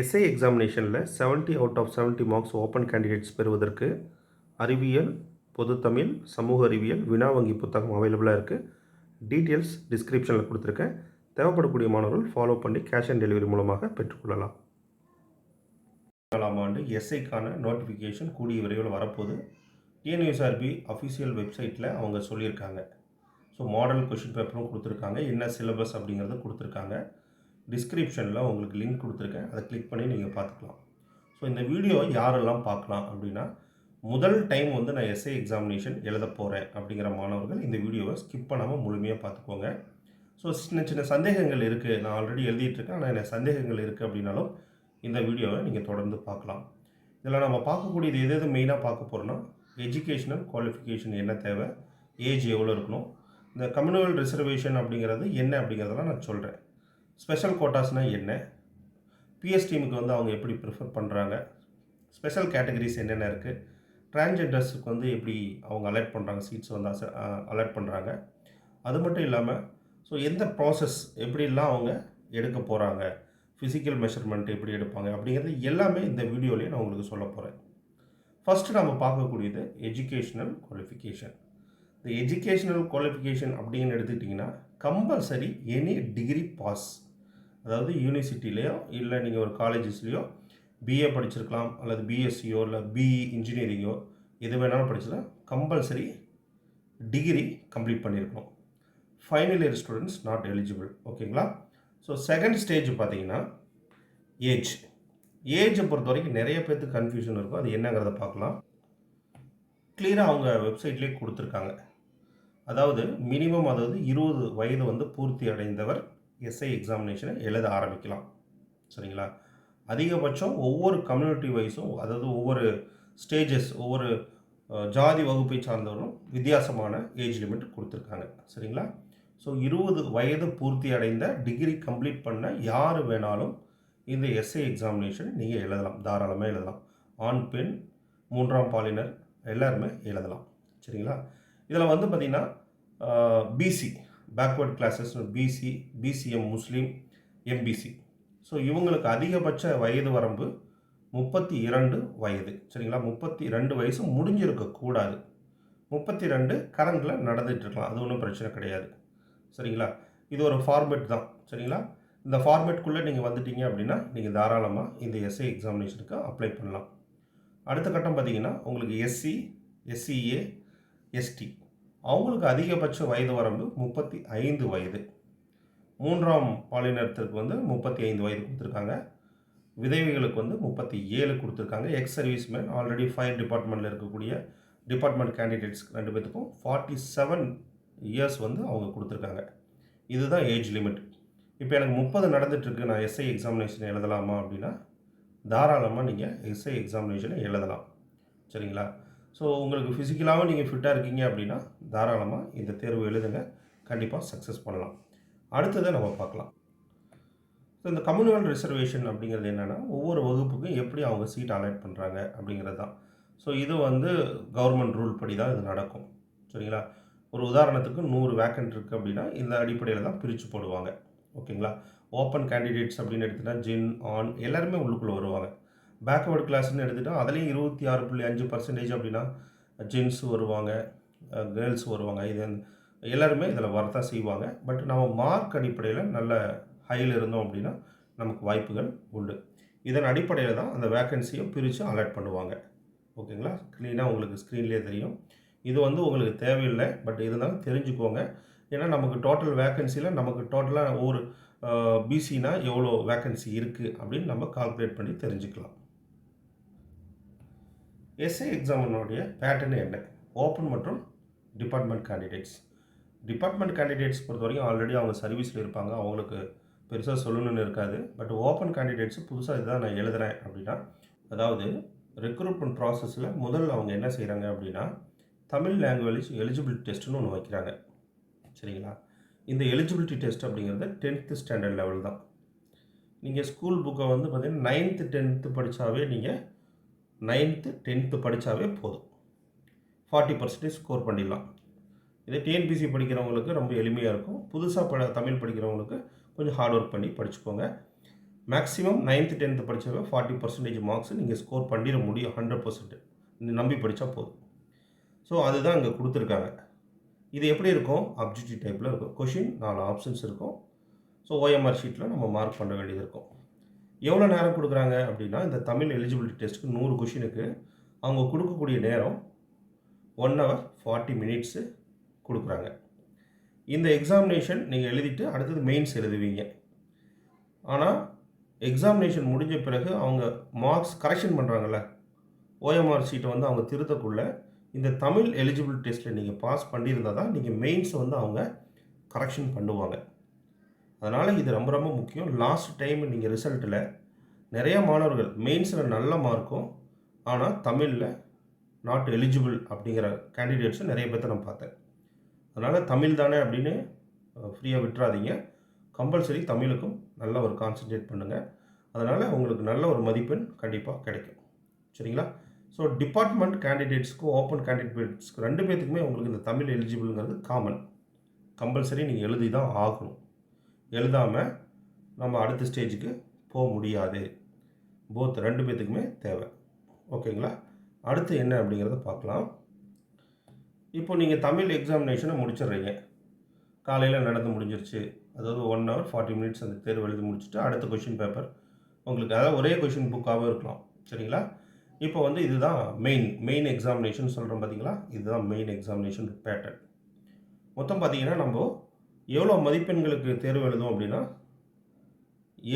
SI எக்ஸாமினேஷனில் 70 out of 70 marks open candidates பெறுவதற்கு அறிவியல் பொதுத்தமிழ் சமூக அறிவியல் வினா வங்கி புத்தகம் அவைலபிளாக இருக்குது டீட்டெயில்ஸ் டிஸ்கிரிப்ஷனில் கொடுத்துருக்கேன். தேவைப்படக்கூடிய மாணவர்கள் ஃபாலோ பண்ணி கேஷ் ஆன் டெலிவரி மூலமாக பெற்றுக்கொள்ளலாம். நாலாம் ஆண்டு எஸ்ஐக்கான நோட்டிஃபிகேஷன் கூடிய விரைவில் வரப்போகுது. டிஎன்யூஎஸ்ஆர்பி அஃபிஷியல் வெப்சைட்டில் அவங்க சொல்லியிருக்காங்க. ஸோ மாடல் கொஷின் பேப்பரும் கொடுத்துருக்காங்க. என்ன சிலபஸ் அப்படிங்கிறத கொடுத்துருக்காங்க. டிஸ்கிரிப்ஷனில் உங்களுக்கு லிங்க் கொடுத்துருக்கேன். அதை கிளிக் பண்ணி நீங்கள் பார்த்துக்கலாம். ஸோ இந்த வீடியோ யாரெல்லாம் பார்க்கலாம் அப்படின்னா முதல் டைம் வந்து நான் எஸ்ஐ எக்ஸாமினேஷன் எழுத போகிறேன் அப்படிங்கிற மாணவர்கள் இந்த வீடியோவை ஸ்கிப் பண்ணாமல் முழுமையாக பார்த்துக்கோங்க. ஸோ சின்ன சின்ன சந்தேகங்கள் இருக்குது நான் ஆல்ரெடி எழுதிட்டுருக்கேன் ஆனால் எனக்கு சந்தேகங்கள் இருக்குது அப்படின்னாலும் இந்த வீடியோவை நீங்கள் தொடர்ந்து பார்க்கலாம். இதில் நம்ம பார்க்கக்கூடியது எது எது மெயினாக பார்க்க போகிறோன்னா எஜுகேஷனல் குவாலிஃபிகேஷன் என்ன தேவை ஏஜ் எவ்வளோ இருக்கணும் இந்த கம்யூனல் ரிசர்வேஷன் அப்படிங்கிறது என்ன அப்படிங்கிறதெல்லாம் நான் சொல்கிறேன் ஸ்பெஷல் கோட்டாஸ்னால் என்ன? பிஎஸ் டீமுக்கு வந்து அவங்க எப்படி ப்ரிஃபர் பண்ணுறாங்க ஸ்பெஷல் கேட்டகரிஸ் என்னென்ன இருக்குது டிரான்ஜெண்டர்ஸுக்கு வந்து எப்படி அவங்க அலர்ட் பண்ணுறாங்க சீட்ஸ் வந்து அலர்ட் பண்ணுறாங்க அது மட்டும் இல்லாமல் ஸோ எந்த ப்ராசஸ் எப்படிலாம் அவங்க எடுக்க போகிறாங்க ஃபிசிக்கல் மெஷர்மெண்ட் எப்படி எடுப்பாங்க? அப்படிங்கிறது எல்லாமே இந்த வீடியோலேயே நான் உங்களுக்கு சொல்ல போகிறேன் ஃபஸ்ட்டு நம்ம பார்க்கக்கூடியது எஜுகேஷ்னல் குவாலிஃபிகேஷன் இந்த எஜுகேஷ்னல் குவாலிஃபிகேஷன் அப்படின்னு எடுத்துக்கிட்டிங்கன்னா கம்பல்சரி எனி டிகிரி பாஸ் அதாவது யூனிவர்சிட்டிலேயோ இல்லை நீங்கள் ஒரு காலேஜஸ்லேயோ பிஏ படிச்சிருக்கலாம் அல்லது பிஎஸ்சியோ இல்லை பிஇ இன்ஜினியரிங்கோ எது வேணாலும் படிச்சிருக்கலாம் கம்பல்சரி டிகிரி கம்ப்ளீட் பண்ணியிருக்கணும் final year students not eligible ஓகேங்களா ஸோ செகண்ட் ஸ்டேஜ் பார்த்தீங்கன்னா ஏஜ் ஏஜை பொறுத்த வரைக்கும் நிறைய பேர்த்துக்கு கன்ஃபியூஷன் இருக்கும். அது என்னங்கிறத பார்க்கலாம். கிளியராக அவங்க வெப்சைட்லேயே கொடுத்துருக்காங்க. அதாவது மினிமம் அதாவது இருபது வயது வந்து பூர்த்தி அடைந்தவர் எஸ்ஐ எக்ஸாமினேஷனை எழுத ஆரம்பிக்கலாம். சரிங்களா? அதிகபட்சம் ஒவ்வொரு கம்யூனிட்டி வைஸும் அதாவது ஒவ்வொரு ஸ்டேஜஸ் ஒவ்வொரு ஜாதி வகுப்பை சார்ந்தவரும் வித்தியாசமான ஏஜ் லிமிட் கொடுத்துருக்காங்க. சரிங்களா? ஸோ இருபது வயது பூர்த்தி அடைந்த டிகிரி கம்ப்ளீட் பண்ண யார் வேணாலும் இந்த எஸ்ஐ எக்ஸாமினேஷன் நீங்கள் எழுதலாம். தாராளமாக எழுதலாம். ஆண் பெண் மூன்றாம் பாலினர் எல்லாருமே எழுதலாம். சரிங்களா? இதில் வந்து பார்த்திங்கன்னா B C backward classes B C B C M Muslim M B C so இவங்களுக்கு அதிகபட்ச வயது வரம்பு முப்பத்தி இரண்டு வயது. சரிங்களா? முப்பத்தி ரெண்டு வயசு முடிஞ்சிருக்கக்கூடாது முப்பத்தி ரெண்டு கரண்டில் நடந்துகிட்ருக்கலாம் அது ஒன்றும் பிரச்சனை கிடையாது. சரிங்களா? இது ஒரு ஃபார்மேட் தான். சரிங்களா? இந்த ஃபார்மேட்குள்ளே நீங்கள் வந்துட்டீங்க அப்படின்னா நீங்கள் தாராளமாக இந்த எஸ்ஐ எக்ஸாமினேஷனுக்கு அப்ளை பண்ணலாம். அடுத்த கட்டம் பார்த்தீங்கன்னா உங்களுக்கு எஸ்சி எஸ்சிஏ எஸ்டி அவங்களுக்கு அதிகபட்ச வயது வரம்பு முப்பத்தி ஐந்து வயது. மூன்றாம் பாலினத்திற்கு வந்து முப்பத்தி ஐந்து வயது கொடுத்துருக்காங்க. விதவைகளுக்கு வந்து முப்பத்தி ஏழு கொடுத்துருக்காங்க. Ex service man already fire டிபார்ட்மெண்ட்டில் இருக்கக்கூடிய டிபார்ட்மெண்ட் கேண்டிடேட்ஸ் ரெண்டு பேத்துக்கும் ஃபார்ட்டி செவன் இயர்ஸ் வந்து அவங்க கொடுத்துருக்காங்க. இதுதான் ஏஜ் லிமிட் இப்போ எனக்கு முப்பது நடந்துட்டுருக்கு நான் எஸ்ஐ எக்ஸாமினேஷன் எழுதலாமா அப்படின்னா தாராளமாக நீங்கள் எஸ்ஐ எக்ஸாமினேஷனை எழுதலாம். சரிங்களா? ஸோ உங்களுக்கு ஃபிசிக்கலாகவும் நீங்கள் ஃபிட்டாக இருக்கீங்க அப்படின்னா தாராளமாக இந்த தேர்வு எழுதுங்க. கண்டிப்பாக சக்ஸஸ் பண்ணலாம். அடுத்ததை நம்ம பார்க்கலாம். ஸோ இந்த கம்யூனல் ரிசர்வேஷன் அப்படிங்கிறது என்னென்னா ஒவ்வொரு வகுப்புக்கும் எப்படி அவங்க சீட் அலாட் பண்ணுறாங்க அப்படிங்கிறது தான். ஸோ இது வந்து கவர்மெண்ட் ரூல் படி தான் இது நடக்கும். சரிங்களா? ஒரு உதாரணத்துக்கு நூறு வேக்கன்ட் இருக்குது அப்படின்னா இந்த அடிப்படையில் தான் பிரித்து போடுவாங்க. ஓகேங்களா? ஓப்பன் கேண்டிடேட்ஸ் அப்படின்னு எடுத்துட்டா ஜின் ஆன் எல்லாருமே உள்ளுக்குள்ளே வருவாங்க. பேக்வேர்டு கிளாஸ்னு எடுத்துட்டா அதுலேயும் இருபத்தி ஆறு புள்ளி அஞ்சு பர்சன்டேஜ் அப்படின்னா ஜென்ஸ் வருவாங்க கேர்ள்ஸ் வருவாங்க. இது எல்லாருமே இதில் வரத்தான் செய்வாங்க. பட் நம்ம மார்க் அடிப்படையில் நல்ல ஹையில் இருந்தோம் அப்படின்னா நமக்கு வாய்ப்புகள் உண்டு. இதன் அடிப்படையில் தான் அந்த வேக்கன்சியை பிரித்து அலர்ட் பண்ணுவாங்க. ஓகேங்களா? க்ளீனாக உங்களுக்கு ஸ்க்ரீன்லேயே தெரியும். இது வந்து உங்களுக்கு தேவையில்லை பட் இருந்தாலும் தெரிஞ்சுக்கோங்க. ஏன்னா நமக்கு டோட்டல் வேக்கன்சியில் நமக்கு டோட்டலாக ஒவ்வொரு பிசினா எவ்வளோ வேக்கன்சி இருக்குது அப்படின்னு நம்ம கால்குலேட் பண்ணி தெரிஞ்சுக்கலாம். எஸ்ஐ எக்ஸாமினுடைய பேட்டர்ன் என்ன? ஓப்பன் மற்றும் டிபார்ட்மெண்ட் கேண்டிடேட்ஸ் டிபார்ட்மெண்ட் கேண்டிடேட்ஸ் பொறுத்த வரைக்கும் ஆல்ரெடி அவங்க சர்வீஸில் இருப்பாங்க. அவங்களுக்கு பெருசாக சொல்லணும்னு இருக்காது. பட் ஓப்பன் கேண்டிடேட்ஸு புதுசாக இதுதான் நான் எழுதுகிறேன் அப்படின்னா அதாவது ரெக்ரூட்மெண்ட் ப்ராசஸில் முதல்ல அவங்க என்ன செய்கிறாங்க அப்படின்னா தமிழ் லாங்குவேஜ் எலிஜிபிலிட்டி டெஸ்ட்டுன்னு ஒன்று வைக்கிறாங்க. சரிங்களா? இந்த எலிஜிபிலிட்டி டெஸ்ட் அப்படிங்கிறது டென்த்து ஸ்டாண்டர்ட் லெவல் தான். நீங்கள் ஸ்கூல் புக்கை வந்து பார்த்திங்கன்னா நைன்த்து டென்த்து படித்தாவே நீங்கள் நைன்த்து டென்த்து படித்தாவே போதும். ஃபார்ட்டி பர்சன்டேஜ் ஸ்கோர் பண்ணிடலாம். இதே டிஎன்பிசி படிக்கிறவங்களுக்கு ரொம்ப எளிமையாக இருக்கும். புதுசாக ப தமிழ் படிக்கிறவங்களுக்கு கொஞ்சம் ஹார்ட் ஒர்க் பண்ணி படிச்சுக்கோங்க. மேக்ஸிமம் நைன்த்து டென்த்து படித்தவங்க ஃபார்ட்டி பர்சன்டேஜ் மார்க்ஸ் நீங்கள் ஸ்கோர் பண்ணிட முடியும் ஹண்ட்ரட் பர்சன்ட் நம்பி படித்தா போதும். ஸோ அதுதான் இங்கே கொடுத்துருக்காங்க. இது எப்படி இருக்கும்? அப்ஜெக்டிவ் டைப்பில் இருக்கும். கொஷின் நாலு ஆப்ஷன்ஸ் இருக்கும். ஸோ ஓஎம்ஆர் ஷீட்டில் நம்ம மார்க் பண்ண வேண்டியது இருக்கும். எவ்வளோ நேரம் கொடுக்குறாங்க அப்படின்னா இந்த தமிழ் எலிஜிபிலிட்டி டெஸ்ட்டுக்கு நூறு கொஷினுக்கு அவங்க கொடுக்கக்கூடிய நேரம் ஒன் ஹவர் ஃபார்ட்டி மினிட்ஸு கொடுக்குறாங்க. இந்த எக்ஸாமினேஷன் நீங்கள் எழுதிட்டு அடுத்தது மெயின்ஸ் எழுதுவீங்க. ஆனால் எக்ஸாமினேஷன் முடிஞ்ச பிறகு அவங்க மார்க்ஸ் கரெக்ஷன் பண்ணுறாங்கல்ல ஓஎம்ஆர் சீட்டை வந்து அவங்க திருத்தக்குள்ள இந்த தமிழ் எலிஜிபிள் டெஸ்ட்டில் நீங்கள் பாஸ் பண்ணியிருந்தால் தான் நீங்கள் மெயின்ஸை வந்து அவங்க கரெக்ஷன் பண்ணுவாங்க. அதனால் இது ரொம்ப ரொம்ப முக்கியம். லாஸ்ட் டைம் நீங்கள் ரிசல்ட்டில் நிறைய மாணவர்கள் மெயின்ஸில் நல்ல மார்க்கும் ஆனால் தமிழில் நாட் எலிஜிபிள் அப்படிங்கிற கேண்டிடேட்ஸும் நிறைய பேர்த்த நான் பார்த்தேன். அதனால் தமிழ் தானே அப்படின்னு ஃப்ரீயாக விட்டுறாதீங்க. கம்பல்சரி தமிழுக்கும் நல்ல ஒரு கான்சன்ட்ரேட் பண்ணுங்கள் அதனால் உங்களுக்கு நல்ல ஒரு மதிப்பெண் கண்டிப்பாக கிடைக்கும். சரிங்களா? ஸோ டிபார்ட்மெண்ட் கேண்டிடேட்ஸ்க்கும் ஓப்பன் கேண்டிடேட்ஸ்க்கு ரெண்டு பேர்த்துக்குமே உங்களுக்கு இந்த தமிழ் எலிஜிபிள்ங்கிறது காமன் கம்பல்சரி நீங்கள் எழுதி தான் ஆகணும். எழுதாமல் நம்ம அடுத்த ஸ்டேஜுக்கு போக முடியாது. போத் ரெண்டு பேர்த்துக்குமே தேவை. ஓகேங்களா அடுத்து என்ன அப்படிங்கிறத பார்க்கலாம். இப்போ நீங்கள் தமிழ் எக்ஸாமினேஷனை முடிச்சிடுறீங்க. காலையில் நடந்து முடிஞ்சிருச்சு. அதாவது ஒன் ஹவர் ஃபார்ட்டி மினிட்ஸ் அந்த தேர்வு எழுதி முடிச்சுட்டு அடுத்த கொஷின் பேப்பர் உங்களுக்கு அதாவது ஒரே கொஷின் புக்காகவும் இருக்கலாம். சரிங்களா? இப்போ வந்து இதுதான் மெயின் மெயின் எக்ஸாமினேஷன் சொல்கிறோம் பார்த்தீங்களா இதுதான் மெயின் எக்ஸாமினேஷன் பேட்டர்ன் மொத்தம் பார்த்தீங்கன்னா நம்ம எவ்வளோ மதிப்பெண்களுக்கு தேர்வு எழுதும் அப்படின்னா?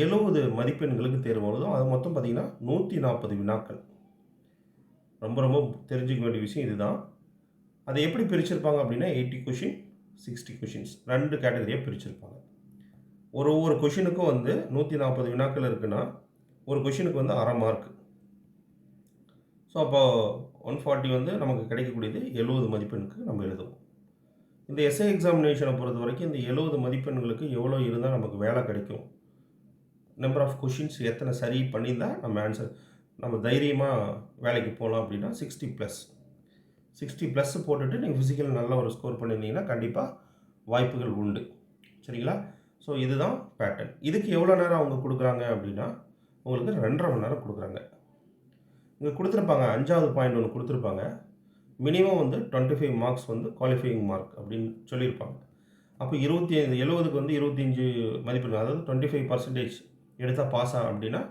எழுபது மதிப்பெண்களுக்கு தேர்வு எழுதும். அது மொத்தம் பார்த்திங்கன்னா நூற்றி நாற்பது வினாக்கள். ரொம்ப ரொம்ப தெரிஞ்சுக்க வேண்டிய விஷயம் இதுதான். அதை எப்படி பிரிச்சிருப்பாங்க அப்படின்னா எயிட்டி கொஷின் சிக்ஸ்டி கொஷின்ஸ். ரெண்டு கேட்டகரியாக பிரிச்சிருப்பாங்க. ஒரு ஒவ்வொரு கொஷினுக்கும் வந்து நூற்றி நாற்பது வினாக்கள் இருக்குன்னா ஒரு கொஷினுக்கு வந்து அரை மார்க் ஸோ அப்போ ஒன் ஃபார்ட்டி வந்து நமக்கு கிடைக்கக்கூடியது எழுபது மதிப்பெண்ணுக்கு நம்ம எழுதுவோம். இந்த எஸ்ஐ எக்ஸாமினேஷனை பொறுத்த வரைக்கும் இந்த எழுபது மதிப்பெண்களுக்கு எவ்வளோ இருந்தால் நமக்கு வேலை கிடைக்கும். நம்பர் ஆஃப் கொஷின்ஸ் எத்தனை சரி பண்ணியிருந்தால் நம்ம ஆன்சர் நம்ம தைரியமாக வேலைக்கு போகலாம் அப்படின்னா சிக்ஸ்டி ப்ளஸ் சிக்ஸ்டி ப்ளஸ் போட்டுட்டு நீங்கள் ஃபிசிக்கல் நல்ல ஒரு ஸ்கோர் பண்ணியிருந்தீங்கன்னா கண்டிப்பாக வாய்ப்புகள் உண்டு. சரிங்களா? ஸோ இதுதான் பேட்டர்ன் இதுக்கு எவ்வளோ நேரம் அவங்க கொடுக்குறாங்க அப்படின்னா உங்களுக்கு ரெண்டரை மணி நேரம் கொடுக்குறாங்க. இங்கே கொடுத்துருப்பாங்க அஞ்சாவது பாயிண்ட் ஒன்று கொடுத்துருப்பாங்க. மினிமம் வந்து டுவெண்ட்டி ஃபைவ் மார்க்ஸ் வந்து குவாலிஃபையிங் மார்க் அப்படின்னு சொல்லியிருப்பாங்க. அப்போ இருபத்தி ஐந்து எழுபதுக்கு வந்து இருபத்தஞ்சு மதிப்பெண் அதாவது டுவெண்ட்டி ஃபைவ் பர்சன்டேஜ் எடுத்தால் பாஸ் ஆகும் அப்படின்னா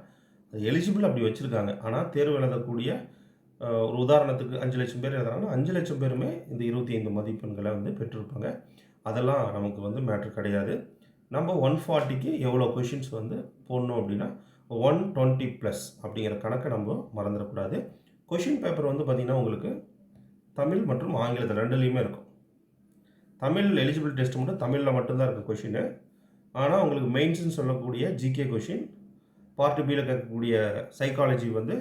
அது எலிஜிபிள் அப்படி வச்சுருக்காங்க. ஆனால் தேர்வு எழுதக்கூடிய ஒரு உதாரணத்துக்கு அஞ்சு லட்சம் பேர் எழுதுறாங்கன்னா அஞ்சு லட்சம் பேருமே இந்த இருபத்தி ஐந்து மதிப்பெண்களை வந்து பெற்றிருப்பாங்க. அதெல்லாம் நமக்கு வந்து மேட்ரு கிடையாது. நம்ம ஒன் ஃபார்ட்டிக்கு எவ்வளோ கொஷின்ஸ் வந்து போடணும் அப்படின்னா ஒன் டுவெண்ட்டி ப்ளஸ் அப்படிங்கிற கணக்கை நம்ம மறந்துடக்கூடாது. கொஷின் பேப்பர் வந்து பார்த்திங்கன்னா உங்களுக்கு தமிழ் மற்றும் ஆங்கிலத்தில் ரெண்டுலேயுமே இருக்கும். தமிழ் எலிஜிபிள் டெஸ்ட் மட்டும் தமிழில் மட்டும்தான் இருக்குது கொஷின் ஆனால் உங்களுக்கு மெயின்ஸ்னு சொல்லக்கூடிய ஜிகே கொஷின் பார்ட் பியில் கேட்கக்கூடிய சைக்காலஜி வந்து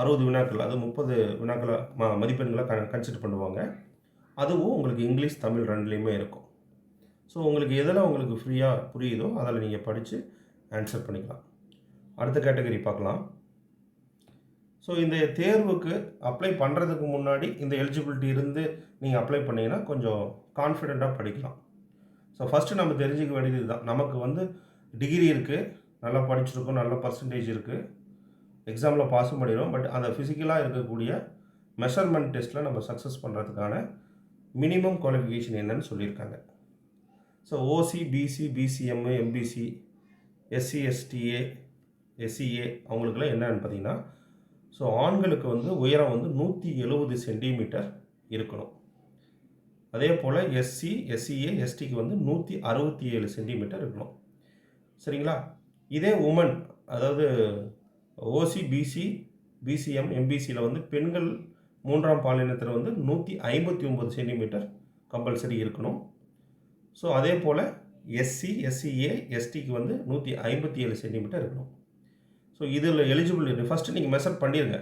அறுபது வினாக்கள் அது முப்பது வினாக்களை ம மதிப்பெண்களை க கன்சிடர் பண்ணுவாங்க. அதுவும் உங்களுக்கு இங்கிலீஷ் தமிழ் ரெண்டுலேயுமே இருக்கும். ஸோ உங்களுக்கு எதில் உங்களுக்கு ஃப்ரீயாக புரியுதோ அதில் நீங்கள் படித்து ஆன்சர் பண்ணிக்கலாம். அடுத்த கேட்டகரி பார்க்கலாம். ஸோ இந்த தேர்வுக்கு அப்ளை பண்ணுறதுக்கு முன்னாடி இந்த எலிஜிபிலிட்டி இருந்து நீங்கள் அப்ளை பண்ணிங்கன்னா கொஞ்சம் கான்ஃபிடெண்ட்டாக படிக்கலாம். ஸோ ஃபஸ்ட்டு நம்ம தெரிஞ்சுக்க வேண்டியது இதுதான். நமக்கு வந்து டிகிரி இருக்குது நல்லா படிச்சிருக்கோம். நல்ல பர்சன்டேஜ் இருக்குது எக்ஸாமில் பாஸும் பண்ணிடுவோம் பட் அந்த ஃபிசிக்கலாக இருக்கக்கூடிய மெஷர்மெண்ட் டெஸ்ட்டில் நம்ம சக்ஸஸ் பண்ணுறதுக்கான மினிமம் குவாலிஃபிகேஷன் என்னன்னு சொல்லியிருக்காங்க. So O C B C B C M M B C S C S T A S C A அவங்களுக்குலாம் என்னன்னு பார்த்தீங்கன்னா ஸோ ஆண்களுக்கு வந்து உயரம் வந்து நூற்றி எழுபது சென்டிமீட்டர் இருக்கணும். அதே போல் எஸ்சி எஸ்சிஏ எஸ்டிக்கு வந்து நூற்றி அறுபத்தி ஏழு சென்டிமீட்டர் இருக்கணும். சரிங்களா? இதே உமன் அதாவது ஓசி பிசி பிசிஎம் எம்பிசியில் வந்து பெண்கள் மூன்றாம் பாலினத்தில் வந்து நூற்றி ஐம்பத்தி ஒம்பது சென்டிமீட்டர் கம்பல்சரி இருக்கணும். ஸோ அதே போல் எஸ்சி எஸ்சிஏ எஸ்டிக்கு வந்து நூற்றி ஐம்பத்தி ஏழு சென்டிமீட்டர் இருக்கணும். ஸோ இதில் எலிஜிபிள் ஃபஸ்ட்டு நீங்கள் மெஷர் பண்ணிடுங்க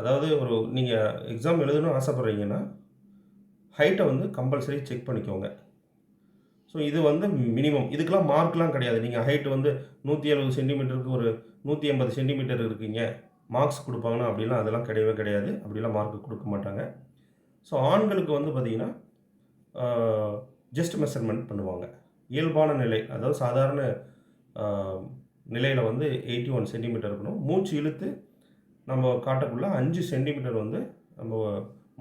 அதாவது ஒரு நீங்கள் எக்ஸாம் எழுதணும்னு ஆசைப்பட்றீங்கன்னா ஹைட்டை வந்து கம்பல்சரி செக் பண்ணிக்கோங்க. ஸோ இது வந்து மினிமம் இதுக்கெலாம் மார்க்லாம் கிடையாது. நீங்கள் ஹைட் வந்து நூற்றி எழுபது சென்டிமீட்டருக்கு ஒரு நூற்றி ஐம்பது சென்டிமீட்டர் இருக்கீங்க. மார்க்ஸ் கொடுப்பாங்கன்னா அப்படிலாம் அதெல்லாம் கிடையவே கிடையாது. அப்படிலாம் மார்க் கொடுக்க மாட்டாங்க. ஸோ ஆண்களுக்கு வந்து பார்த்திங்கன்னா ஜஸ்ட் மெஷர்மெண்ட் பண்ணுவாங்க. இயல்பான நிலை. அதாவது சாதாரண நிலையில் வந்து எயிட்டி ஒன் சென்டிமீட்டர் இருக்கணும். மூச்சு இழுத்து நம்ம காட்டக்குள்ளே அஞ்சு சென்டிமீட்டர் வந்து நம்ம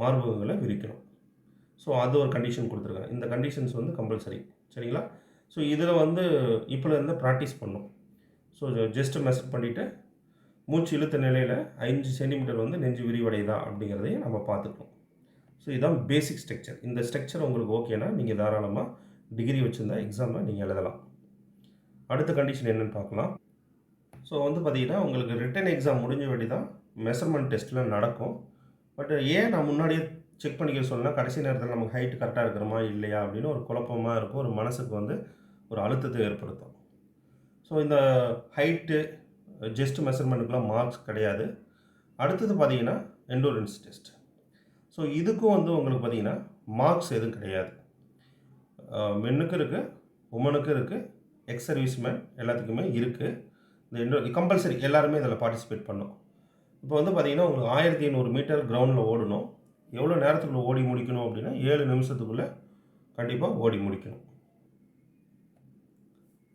மார்பகங்களை விரிக்கணும். ஸோ அது ஒரு கண்டிஷன் கொடுத்துருக்காங்க. இந்த கண்டிஷன்ஸ் வந்து கம்பல்சரி சரிங்களா? ஸோ இதில் வந்து இப்போலேருந்து ப்ராக்டிஸ் பண்ணும். ஸோ ஜஸ்ட்டு மெஷர் பண்ணிவிட்டு மூச்சு இழுத்த நிலையில் அஞ்சு சென்டிமீட்டர் வந்து நெஞ்சு விரிவடையுதா அப்படிங்கிறதையும் நம்ம பார்த்துக்கணும். ஸோ இதுதான் பேசிக் ஸ்ட்ரக்சர் இந்த ஸ்ட்ரக்சர் உங்களுக்கு ஓகேனா நீங்கள் தாராளமாக டிகிரி வச்சுருந்தா எக்ஸாமை நீங்கள் எழுதலாம். அடுத்த கண்டிஷன் என்னென்னு பார்க்கலாம். ஸோ வந்து பார்த்தீங்கன்னா உங்களுக்கு ரிட்டன் எக்ஸாம் முடிஞ்ச வேண்டி தான் மெஷர்மெண்ட் டெஸ்ட்டில் நடக்கும். பட் ஏன் நான் முன்னாடியே செக் பண்ணிக்க சொன்னால் கடைசி நேரத்தில் நமக்கு ஹைட் கரெக்டாக இருக்கிறோமா இல்லையா அப்படின்னு ஒரு குழப்பமாக இருக்கும். ஒரு மனசுக்கு வந்து ஒரு அழுத்தத்தை ஏற்படுத்தும். ஸோ இந்த ஹைட்டு ஜஸ்ட் மெஷர்மெண்ட்டுக்குலாம் மார்க்ஸ் கிடையாது. அடுத்தது பார்த்தீங்கன்னா எண்டூரன்ஸ் டெஸ்ட் ஸோ இதுக்கும் வந்து உங்களுக்கு பார்த்தீங்கன்னா மார்க்ஸ் எதுவும் கிடையாது. மென்னுக்கும் இருக்குது உமனுக்கும் இருக்குது எக்ஸ் சர்வீஸ்மேன் எல்லாத்துக்குமே இருக்குது இந்த எண்டோ கம்பல்சரி எல்லாருமே இதில் பார்ட்டிசிபேட் பண்ணோம் இப்போ வந்து பார்த்திங்கன்னா உங்களுக்கு ஆயிரத்தி ஐநூறு மீட்டர் கிரவுண்டில் ஓடணும். எவ்வளோ நேரத்துக்குள்ளே ஓடி முடிக்கணும் அப்படின்னா ஏழு நிமிஷத்துக்குள்ளே கண்டிப்பாக ஓடி முடிக்கணும்.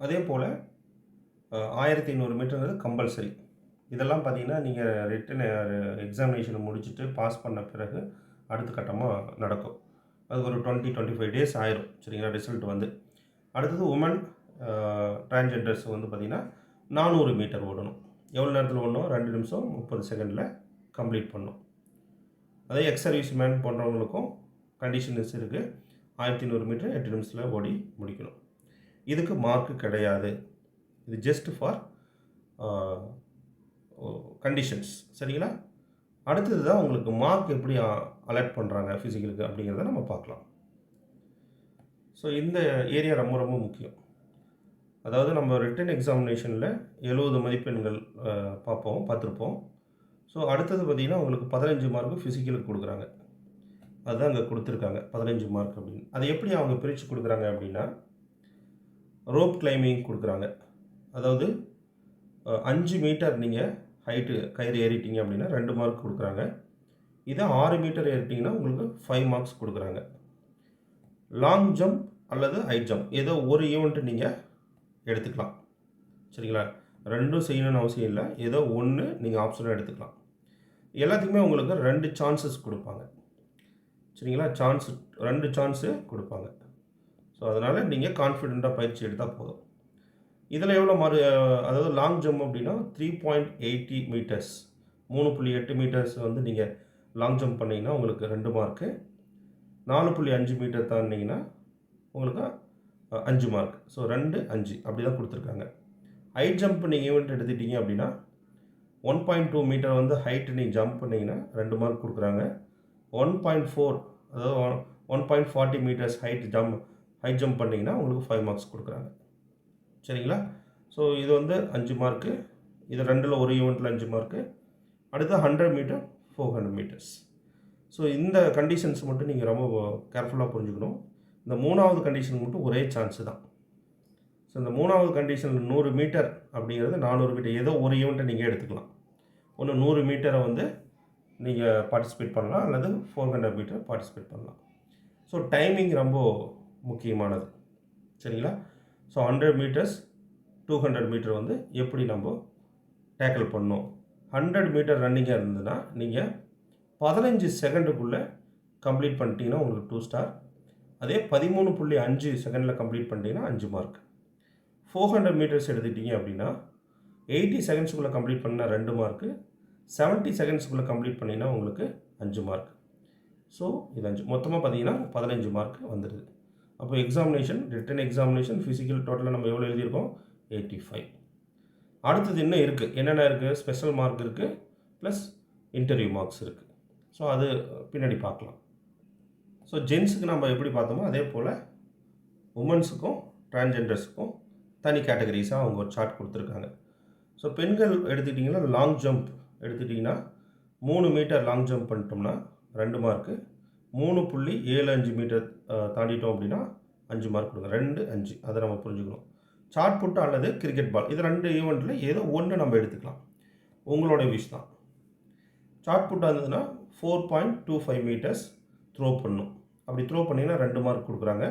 அதே போல் ஆயிரத்தி ஐநூறு மீட்டருங்கிறது கம்பல்சரி இதெல்லாம் பார்த்தீங்கன்னா நீங்கள் ரிட்டன் எக்ஸாமினேஷனை முடிச்சுட்டு பாஸ் பண்ண பிறகு அடுத்த கட்டமாக நடக்கும். அது ஒரு டுவெண்ட்டி டுவெண்ட்டி ஃபைவ் டேஸ் ஆயிரும். சரிங்களா? ரிசல்ட் வந்து. அடுத்தது உமன் டிரான்ஜெண்டர்ஸ் வந்து பார்த்திங்கன்னா நானூறு மீட்டர் ஓடணும். எவ்வளோ நேரத்தில் ஓடணும்? ரெண்டு நிமிஷம் முப்பது செகண்டில் கம்ப்ளீட் பண்ணும் அதே எக்ஸ் சர்வீஸ் மேன் போன்றவங்களுக்கும் கண்டிஷன்ஸ் இருக்குது ஆயிரத்தி நூறு மீட்டர் எட்டு நிமிஷத்தில் ஓடி முடிக்கணும். இதுக்கு மார்க்கு கிடையாது. இது ஜஸ்ட் ஃபார் கண்டிஷன்ஸ் சரிங்களா? அடுத்தது தான் உங்களுக்கு மார்க் எப்படி அலர்ட் பண்ணுறாங்க ஃபிசிக்கலுக்கு அப்படிங்கிறத நம்ம பார்க்கலாம். ஸோ இந்த ஏரியா ரொம்ப ரொம்ப முக்கியம். அதாவது நம்ம ரிட்டன் எக்ஸாமினேஷனில் எழுபது மதிப்பெண்கள் பார்ப்போம் பார்த்துருப்போம். ஸோ அடுத்தது பார்த்திங்கன்னா உங்களுக்கு பதினஞ்சு மார்க்கு ஃபிசிக்கலுக்கு கொடுக்குறாங்க. அதுதான் அங்கே கொடுத்துருக்காங்க பதினஞ்சு மார்க் அப்படின்னு. அதை எப்படி அவங்க பிரித்து கொடுக்குறாங்க அப்படின்னா ரோப் கிளைம்பிங் கொடுக்குறாங்க. அதாவது அஞ்சு மீட்டர் நீங்கள் ஹைட்டு கயிறு ஏறிட்டீங்க அப்படின்னா ரெண்டு மார்க் கொடுக்குறாங்க. இதே ஆறு மீட்டர் ஏறிட்டிங்கன்னா உங்களுக்கு ஃபைவ் மார்க்ஸ் கொடுக்குறாங்க. லாங் ஜம்ப் அல்லது ஹை ஜம்ப் ஏதோ ஒரு ஈவெண்ட்டு நீங்கள் எடுத்துக்கலாம். சரிங்களா? ரெண்டும் செய்யணும்னு அவசியம் இல்லை. ஏதோ ஒன்று நீங்கள் ஆப்ஷனாக எடுத்துக்கலாம். எல்லாத்துக்குமே உங்களுக்கு ரெண்டு சான்சஸ் கொடுப்பாங்க. சரிங்களா? சான்ஸ் ரெண்டு சான்ஸு கொடுப்பாங்க. ஸோ அதனால் நீங்கள் கான்ஃபிடெண்ட்டாக பயிற்சி எடுத்தால் போதும். இதில் எவ்வளோ மறு அதாவது லாங் ஜம்ப் அப்படின்னா த்ரீ பாயிண்ட் எயிட்டி மீட்டர்ஸ் மூணு புள்ளி எட்டு மீட்டர்ஸ் வந்து நீங்கள் லாங் ஜம்ப் பண்ணிங்கன்னா உங்களுக்கு ரெண்டு மார்க்கு நாலு புள்ளி அஞ்சு மீட்டர் தாண்டிங்கன்னா உங்களுக்கு அஞ்சு மார்க் ஸோ ரெண்டு அஞ்சு. அப்படி தான் கொடுத்துருக்காங்க. ஹைட் ஜம்ப் நீங்கள் ஈவெண்ட் எடுத்துட்டீங்க அப்படின்னா ஒன் பாயிண்ட் டூ மீட்டர் வந்து ஹைட்டு நீங்கள் ஜம்ப் பண்ணிங்கன்னா ரெண்டு மார்க் கொடுக்குறாங்க. ஒன் பாயிண்ட் ஃபோர் அதாவது one one point forty metres height jump height jump பண்ணிங்கன்னா உங்களுக்கு ஃபைவ் மார்க்ஸ் கொடுக்குறாங்க. சரிங்களா? ஸோ இது வந்து அஞ்சு மார்க்கு இது ரெண்டில் ஒரு ஈவெண்ட்டில் அஞ்சு மார்க்கு அடுத்து hundred metre four hundred metres so இந்த கண்டிஷன்ஸ் மட்டும் நீங்கள் ரொம்ப கேர்ஃபுல்லாக புரிஞ்சுக்கணும். இந்த மூணாவது கண்டிஷன் மட்டும் ஒரே சான்ஸு தான். ஸோ இந்த மூணாவது கண்டிஷனில் நூறு மீட்டர் அப்படிங்கிறது நானூறு மீட்டர் ஏதோ ஒரு ஈவெண்ட்டை நீங்கள் எடுத்துக்கலாம். ஒன்று நூறு மீட்டரை வந்து நீங்கள் பார்ட்டிசிபேட் பண்ணலாம். அல்லது ஃபோர் ஹண்ட்ரட் மீட்டர் பார்ட்டிசிபேட் பண்ணலாம். ஸோ டைமிங் ரொம்ப முக்கியமானது. சரிங்களா? So hundred metres two hundred metre வந்து எப்படி நம்ம டேக்கிள் பண்ணோம் ஹண்ட்ரட் மீட்டர் ரன்னிங்காக இருந்ததுன்னா நீங்கள் பதினஞ்சு செகண்டுக்குள்ளே கம்ப்ளீட் பண்ணிட்டீங்கன்னா உங்களுக்கு டூ ஸ்டார் அதே பதிமூணு புள்ளி அஞ்சு செகண்டில் கம்ப்ளீட் பண்ணிட்டீங்கன்னா அஞ்சு மார்க் ஃபோர் ஹண்ட்ரட் மீட்டர்ஸ் எடுத்துட்டீங்க அப்படின்னா எயிட்டி செகண்ட்ஸுக்குள்ளே கம்ப்ளீட் பண்ணால் ரெண்டு மார்க்கு செவன்ட்டி செகண்ட்ஸுக்குள்ளே கம்ப்ளீட் பண்ணிங்கன்னா உங்களுக்கு அஞ்சு மார்க் ஸோ இது அஞ்சு. மொத்தமாக பார்த்தீங்கன்னா பதினஞ்சு மார்க் வந்துடுது அப்போ எக்ஸாமினேஷன் ரிட்டன் எக்ஸாமினேஷன் ஃபிசிக்கல் டோட்டலாக நம்ம எவ்வளோ எழுதியிருக்கோம்? எயிட்டி ஃபைவ் அடுத்தது இன்னும் இருக்குது என்னென்ன இருக்குது ஸ்பெஷல் மார்க் இருக்குது ப்ளஸ் இன்டர்வியூ மார்க்ஸ் இருக்குது ஸோ அது பின்னாடி பார்க்கலாம். ஸோ ஜென்ஸுக்கு நம்ம எப்படி பார்த்தோமோ அதே போல் உமன்ஸுக்கும் டிரான்ஜெண்டர்ஸுக்கும் தனி கேட்டகரிஸாக அவங்க ஒரு சார்ட் கொடுத்துருக்காங்க. ஸோ பெண்கள் எடுத்துக்கிட்டிங்கன்னா லாங் ஜம்ப் எடுத்துக்கிட்டிங்கன்னா மூணு மீட்டர் லாங் ஜம்ப் பண்ணிட்டோம்னா ரெண்டு மார்க்கு மூணு புள்ளி ஏழு அஞ்சு மீட்டர் தாண்டிட்டோம் அப்படின்னா அஞ்சு மார்க் கொடுங்க. ரெண்டு அஞ்சு. அதை நம்ம புரிஞ்சுக்கணும். சாட் புட்டு அல்லது கிரிக்கெட் பால் இது ரெண்டு ஈவெண்ட்டில் ஏதோ ஒன்று நம்ம எடுத்துக்கலாம். உங்களோட விஷ் தான். சாட் புட்டாக இருந்ததுன்னா four point two five metres throw பண்ணும். அப்படி த்ரோ பண்ணிங்கன்னா ரெண்டு மார்க் கொடுக்குறாங்க.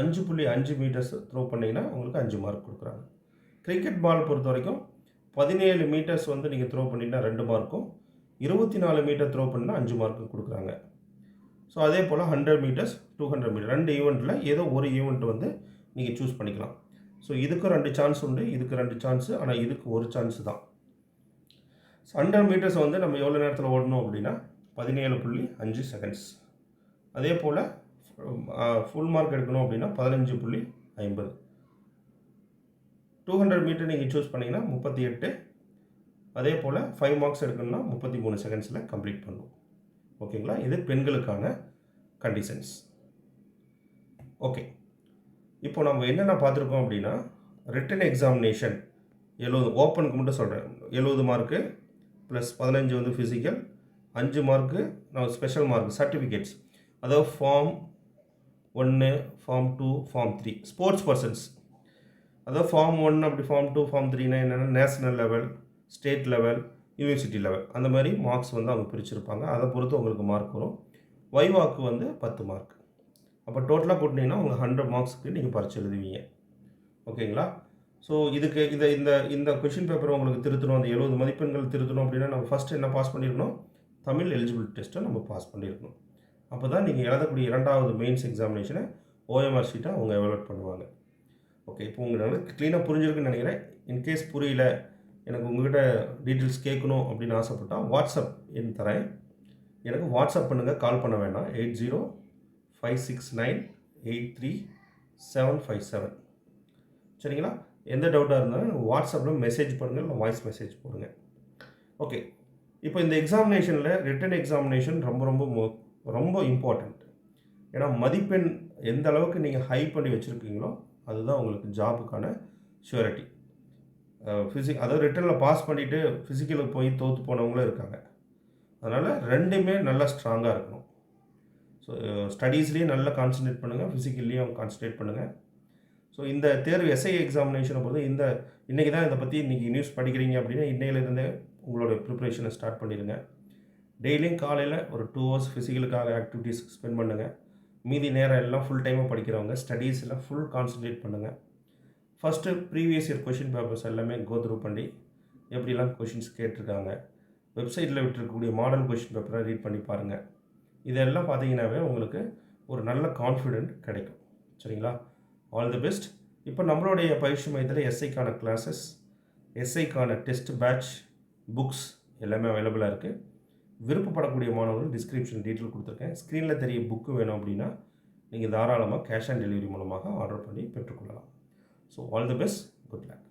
அஞ்சு புள்ளி அஞ்சு மீட்டர்ஸ் த்ரோ பண்ணிங்கன்னா உங்களுக்கு அஞ்சு மார்க் கொடுக்குறாங்க. கிரிக்கெட் பால் பொறுத்த வரைக்கும் பதினேழு மீட்டர்ஸ் வந்து நீங்கள் த்ரோ பண்ணிங்கன்னா ரெண்டு மார்க்கும் இருபத்தி நாலு மீட்டர் த்ரோ பண்ணால் அஞ்சு மார்க்கும் கொடுக்குறாங்க. ஸோ அதே போல் hundred metres two hundred metre ரெண்டு ஈவெண்ட்டில் ஏதோ ஒரு ஈவெண்ட் வந்து நீங்கள் சூஸ் பண்ணிக்கலாம். ஸோ இதுக்கும் ரெண்டு சான்ஸ் உண்டு இதுக்கு ரெண்டு சான்ஸு ஆனால் இதுக்கு ஒரு சான்ஸ் தான். ஹண்ட்ரட் மீட்டர்ஸ் வந்து நம்ம எவ்வளோ நேரத்தில் ஓடணும் அப்படின்னா பதினேழு புள்ளி அஞ்சு செகண்ட்ஸ் அதே போல் ஃபுல் மார்க் எடுக்கணும் அப்படின்னா பதினஞ்சு புள்ளி ஐம்பது. டூ ஹண்ட்ரட் மீட்டர் நீங்கள் சூஸ் பண்ணிங்கன்னா முப்பத்தி எட்டு. அதே போல் ஃபைவ் மார்க்ஸ் எடுக்கணும்னா முப்பத்தி மூணு செகண்ட்ஸில் கம்ப்ளீட் பண்ணுவோம் ஓகேங்களா? இது பெண்களுக்கான கண்டிஷன்ஸ் ஓகே. இப்போ நம்ம என்னென்ன பார்த்துருக்கோம் அப்படின்னா ரிட்டன் எக்ஸாமினேஷன் எழுபது ஓப்பனுக்கு மட்டும் சொல்கிறேன் எழுபது மார்க்கு ப்ளஸ் பதினஞ்சு வந்து ஃபிசிக்கல் அஞ்சு மார்க்கு நான் ஸ்பெஷல் மார்க் சர்டிஃபிகேட்ஸ் அதாவது ஃபார்ம் ஒன்று form two form three sports persons அதாவது ஃபார்ம் ஒன் அப்படி ஃபார்ம் டூ ஃபார்ம் த்ரீனா என்னென்னா national level state level university level அந்த மாதிரி மார்க்ஸ் வந்து அவங்க பிரிச்சிருப்பாங்க. அதை பொறுத்து உங்களுக்கு மார்க் வரும். வைவாக்கு வந்து பத்து மார்க் அப்போ டோட்டலாக போட்டிங்கன்னா உங்களுக்கு ஹண்ட்ரட் மார்க்ஸ்க்கு நீங்கள் பரிச்சு எழுதுவீங்க. ஓகேங்களா? ஸோ இதுக்கு இந்த இந்த இந்த கொஷின் பேப்பரை உங்களுக்கு திருத்தணும். அந்த எழுபது மதிப்பெண்கள் திருத்தணும் அப்படின்னா நம்ம ஃபஸ்ட்டு என்ன பாஸ் பண்ணியிருக்கணும் தமிழ் எலிஜிபிள் டெஸ்ட்டை நம்ம பாஸ் பண்ணியிருக்கணும் அப்போ தான் நீங்கள் எழுதக்கூடிய இரண்டாவது மெயின்ஸ் எக்ஸாமினேஷனை ஓஎம்ஆர் ஷீட்டை அவங்க எவாலுவேட் பண்ணுவாங்க. ஓகே இப்போ உங்களுக்கு க்ளீனாக புரிஞ்சிருக்குன்னு நினைக்கிறேன். இன்கேஸ் புரியல எனக்கு உங்கள்கிட்ட டீட்டெயில்ஸ் கேட்கணும் அப்படின்னு ஆசைப்பட்டால் வாட்ஸ்அப் எண் தரேன். எனக்கு வாட்ஸ்அப் பண்ணுங்கள் கால் பண்ண வேண்டாம் eight zero five six nine eight three seven five seven சரிங்களா? எந்த டவுட்டாக இருந்தாலும் வாட்ஸ்அப்பில் மெசேஜ் பண்ணுங்கள் இல்லை வாய்ஸ் மெசேஜ் போடுங்க. ஓகே இப்போ இந்த எக்ஸாமினேஷனில் ரிட்டன் எக்ஸாமினேஷன் ரொம்ப ரொம்ப மோ- ரொம்ப இம்பார்ட்டண்ட் ஏன்னா மதிப்பெண் எந்த அளவுக்கு நீங்கள் ஹை பண்ணி வச்சுருக்கீங்களோ அதுதான் உங்களுக்கு ஜாபுக்கான ஷூரிட்டி ஃபிசிக் அதாவது ரிட்டனில் பாஸ் பண்ணிவிட்டு ஃபிசிக்கலுக்கு போய் தோற்று போனவங்களும் இருக்காங்க. அதனால் ரெண்டுமே நல்லா ஸ்ட்ராங்காக இருக்கணும். ஸோ ஸ்டடீஸ்லேயும் நல்லா கான்சன்ட்ரேட் பண்ணுங்கள் ஃபிசிக்கல்லையும் கான்சன்ட்ரேட் பண்ணுங்கள் ஸோ இந்த தேர்வு எஸ்ஐ எக்ஸாமினேஷனை பொறுத்து இந்த இன்றைக்கி தான் இதை பற்றி இன்றைக்கி நியூஸ் படிக்கிறீங்க அப்படின்னா இன்னையிலேருந்தே உங்களோட ப்ரிப்பரேஷனை ஸ்டார்ட் பண்ணிடுங்க. டெய்லியும் காலையில் ஒரு டூ ஹவர்ஸ் ஃபிசிக்கலுக்காக ஆக்டிவிட்டீஸ் ஸ்பெண்ட் பண்ணுங்கள் மீதி நேரம் எல்லாம் ஃபுல் டைமாக படிக்கிறவங்க ஸ்டடீஸில் ஃபுல் கான்சன்ட்ரேட் பண்ணுங்கள் first previous year question papers எல்லாமே கோத்ரூ பண்ணி எப்படிலாம் கொஷின்ஸ் கேட்டிருக்காங்க வெப்சைட்டில் விட்டுருக்கக்கூடிய மாடல் கொஷின் பேப்பரை ரீட் பண்ணி பாருங்கள் இதெல்லாம் பார்த்தீங்கன்னாவே உங்களுக்கு ஒரு நல்ல கான்ஃபிடென்ட் கிடைக்கும். சரிங்களா? ஆல் தி பெஸ்ட் இப்போ நம்மளுடைய பயிற்சி மையத்தில் எஸ்ஐக்கான கிளாஸஸ் எஸ்ஐக்கான டெஸ்ட் பேட்ச் புக்ஸ் எல்லாமே அவைலபிளாக இருக்குது விருப்பப்படக்கூடிய மாணவர்கள் டிஸ்கிரிப்ஷன் டீட்டெயில் கொடுத்துருக்கேன். ஸ்க்ரீனில் தெரிய புக்கு வேணும் அப்படின்னா நீங்கள் தாராளமாக கேஷ் ஆன் டெலிவரி மூலமாக ஆர்டர் பண்ணி பெற்றுக்கொள்ளலாம். So all the best good luck